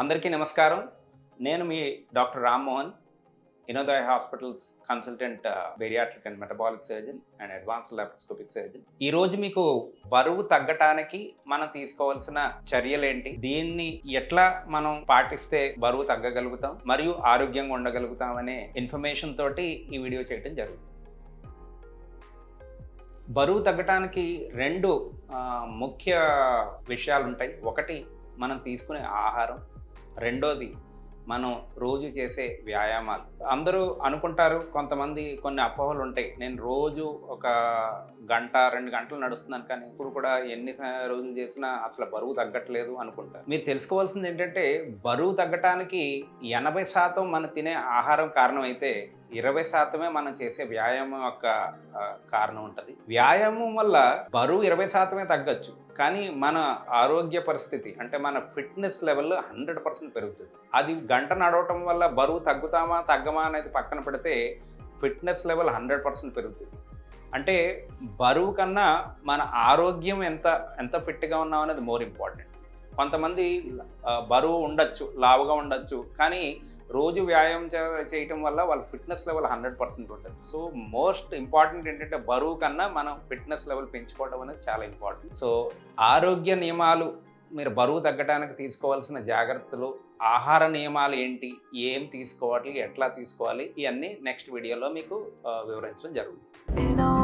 అందరికీ నమస్కారం. నేను మీ doctor Rammohan Inodaya hospitals consultant bariatric and metabolic surgeon and advance laparoscopic surgeon. ఈ రోజు మీకు బరువు తగ్గటానికి మనం తీసుకోవాల్సిన చర్యలేంటి? దీన్ని ఎట్లా మనం పాటిస్తే బరువు తగ్గగలుగుతాం? మరియు ఆరోగ్యంగా ఉండగలుగుతాం అనే ఇన్ఫర్మేషన్ తోటి ఈ వీడియో చేయడం జరుగుతుంది. బరువు తగ్గటానికి రెండు ముఖ్య విషయాలు ఉంటాయి ఒకటి మనం తీసుకునే ఆహారం. రెండోది మనం రోజు చేసే వ్యాయామాలు. అందరూ అనుకుంటారు కొంతమంది కొన్ని అపోహలు ఉంటాయి. నేను రోజు ఒక గంట రెండు గంటలు నడుస్తున్నాను కానీ ఇప్పుడు కూడా ఎన్ని రోజులు చేసినా అసలు బరువు తగ్గట్లేదు అనుకుంటారు. మీరు తెలుసుకోవాల్సింది ఏంటంటే బరువు తగ్గటానికి ఎనభై శాతం మనం తినే ఆహారం కారణమైతే ఇరవై శాతమే మనం చేసే వ్యాయామం యొక్క కారణం ఉంటుంది. వ్యాయామం వల్ల బరువు ఇరవై శాతమే తగ్గచ్చు. కానీ మన ఆరోగ్య పరిస్థితి అంటే మన ఫిట్నెస్ లెవెల్ హండ్రెడ్ పర్సెంట్ పెరుగుతుంది. అది గంట నడవటం వల్ల బరువు తగ్గుతామా తగ్గమా అనేది పక్కన పెడితే ఫిట్నెస్ లెవెల్ హండ్రెడ్ పర్సెంట్ పెరుగుతుంది. అంటే బరువు కన్నా మన ఆరోగ్యం ఎంత ఎంత ఫిట్గా ఉన్నాం అనేది మోర్ ఇంపార్టెంట్. కొంతమంది బరువు ఉండొచ్చు లావుగా ఉండొచ్చు. కానీ రోజు వ్యాయామం చేయటం వల్ల వాళ్ళ ఫిట్నెస్ లెవెల్ హండ్రెడ్ పర్సెంట్ ఉంటుంది. సో మోస్ట్ ఇంపార్టెంట్ ఏంటంటే బరువు కన్నా మనం ఫిట్నెస్ లెవెల్ పెంచుకోవడం అనేది చాలా ఇంపార్టెంట్. సో ఆరోగ్య నియమాలు మీరు బరువు తగ్గడానికి తీసుకోవాల్సిన జాగ్రత్తలు ఆహార నియమాలు ఏంటి ఏం తీసుకోవాలి ఎట్లా తీసుకోవాలి ఇవన్నీ నెక్స్ట్ వీడియోలో మీకు వివరించడం జరుగుతుంది.